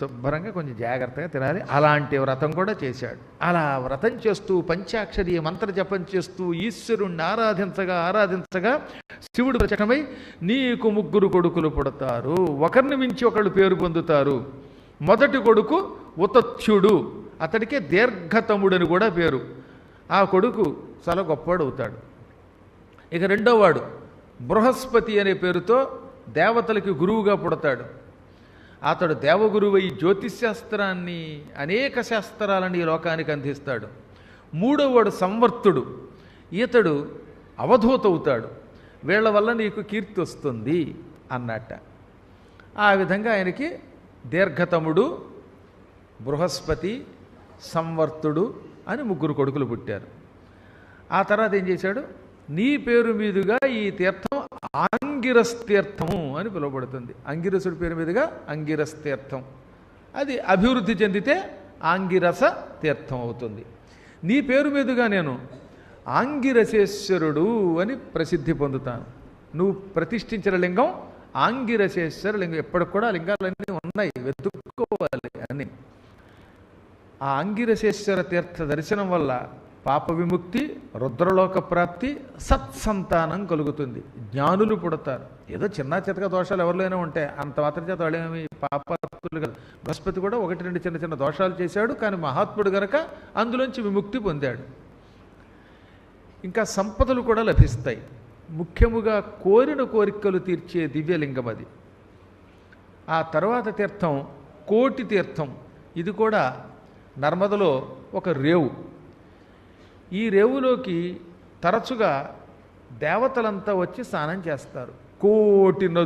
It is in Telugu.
శుభ్రంగా కొంచెం జాగ్రత్తగా తినాలి. అలాంటి వ్రతం కూడా చేశాడు. అలా వ్రతం చేస్తూ పంచాక్షరి మంత్ర జపం చేస్తూ ఈశ్వరుణ్ణి ఆరాధించగా ఆరాధించగా శివుడు ప్రచటమై నీకు ముగ్గురు కొడుకులు పుడతారు. ఒకరిని మించి ఒకళ్ళు పేరు పొందుతారు. మొదటి కొడుకు ఉతత్యుడు అతడికే దీర్ఘతముడని కూడా పేరు. ఆ కొడుకు చాలా గొప్పవాడు అవుతాడు. ఇక రెండోవాడు బృహస్పతి అనే పేరుతో దేవతలకి గురువుగా పుడతాడు. అతడు దేవగురువై జ్యోతిశాస్త్రాన్ని అనేక శాస్త్రాలని ఈ లోకానికి అందిస్తాడు. మూడవవాడు సంవర్తుడు. ఈతడు అవధూత అవుతాడు వీళ్ళ వల్ల నీకు కీర్తి వస్తుంది అన్నట్ట. ఆ విధంగా ఆయనకి దీర్ఘతముడు బృహస్పతి సంవర్తుడు అని ముగ్గురు కొడుకులు పుట్టారు. ఆ తర్వాత ఏం చేశాడు? నీ పేరు మీదుగా ఈ తీర్థం ఆంగిరస్తీర్థము అని పిలువబడుతుంది. అంగిరసుడి పేరు మీదుగా అంగిరస్తీర్థం అది అభివృద్ధి చెందితే ఆంగిరస తీర్థం అవుతుంది. నీ పేరు మీదుగా నేను ఆంగిరసేశ్వరుడు అని ప్రసిద్ధి పొందుతాను. నువ్వు ప్రతిష్ఠించిన లింగం ఆంగిరసేశ్వర లింగం. ఎప్పటికి కూడా లింగాలన్నీ ఉన్నాయి. వెతుక్కోవాలి అని ఆ అంగిరసేశ్వర తీర్థ దర్శనం వల్ల పాప విముక్తి రుద్రలోక ప్రాప్తి సత్సంతానం కలుగుతుంది. జ్ఞానులు పుడతారు. ఏదో చిన్న చితక దోషాలు ఎవరిలోనే ఉంటాయి. అంత మాత్రం చేత వాళ్ళేమి పాపత్తులు కదా. బృహస్పతి కూడా ఒకటి రెండు చిన్న చిన్న దోషాలు చేశాడు కానీ మహాత్ముడు గనక అందులోంచి విముక్తి పొందాడు. ఇంకా సంపదలు కూడా లభిస్తాయి. ముఖ్యముగా కోరిన కోరికలు తీర్చే దివ్యలింగం అది. ఆ తర్వాత తీర్థం కోటి తీర్థం. ఇది కూడా నర్మదలో ఒక రేవు. ఈ రేవులోకి తరచుగా దేవతలంతా వచ్చి స్నానం చేస్తారు. కోటి